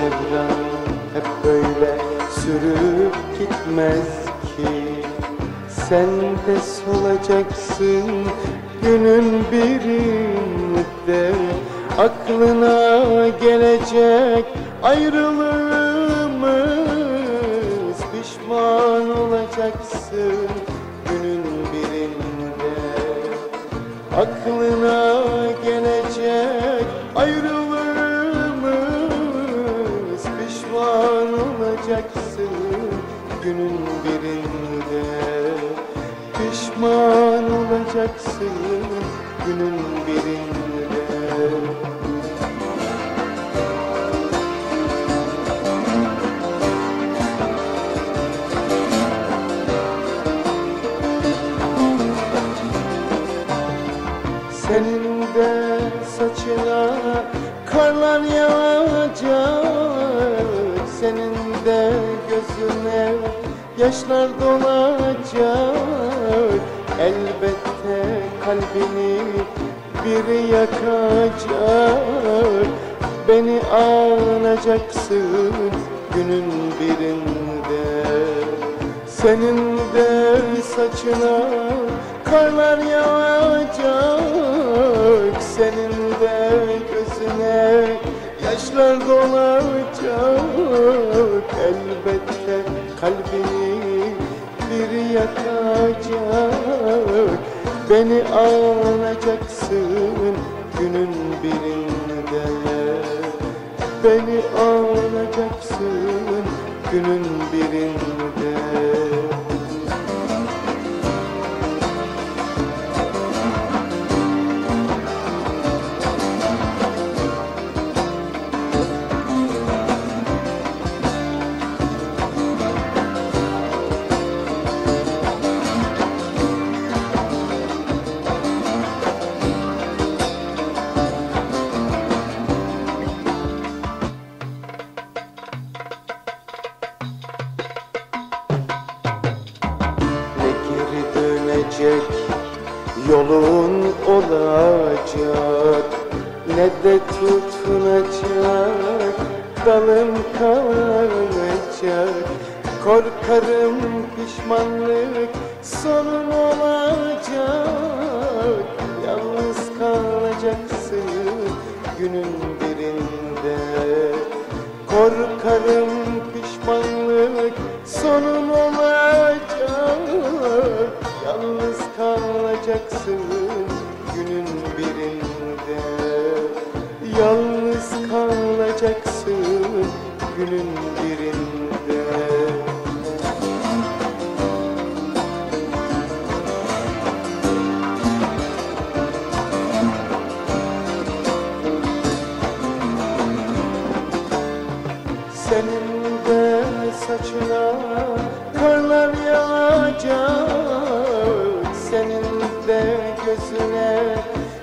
hayat böyle sürüp gitmez ki. Sen de solacaksın günün birinde. Aklına gelecek ayrılığımız Pişman olacaksın olacaksın günün birinde. Senin de saçına karlar yağacak. Senin de gözüne yaşlar dolacak. Elbette kalbini biri yakacak. Beni ağlayacaksın günün birinde. Senin de saçına karlar yağacak. Senin de gözüne yaşlar dolacak. Elbette kalbini biri yakacak Beni ağlayacaksın günün birinde. Beni ağlayacaksın günün birinde yolun olacak Ne de tutunacak dalın kalacak. Korkarım pişmanlık sonun olacak. Yalnız kalacaksın günün birinde. Korkarım kalacaksın günün birinde. Yalnız kalacaksın günün birinde. Senin de saçına karlar yağacak Senin de gözüne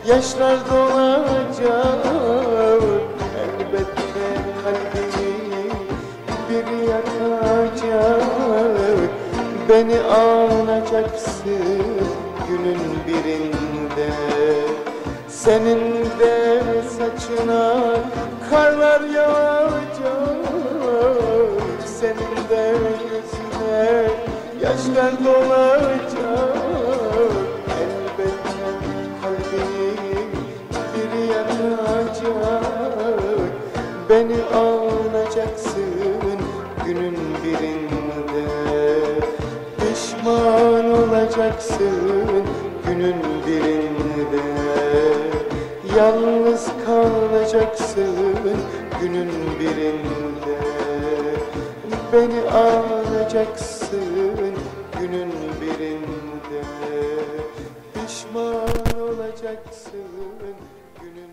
yaşlar dolacak. Elbette kalbini biri yakacak. Beni ağlayacaksın günün birinde. Senin de saçına karlar yağacak. Senin de gözüne yaşlar dolacak birinde. Pişman olacaksın günün birinde. Yalnız kalacaksın günün birinde. Beni ağlayacaksın günün birinde. Pişman olacaksın günün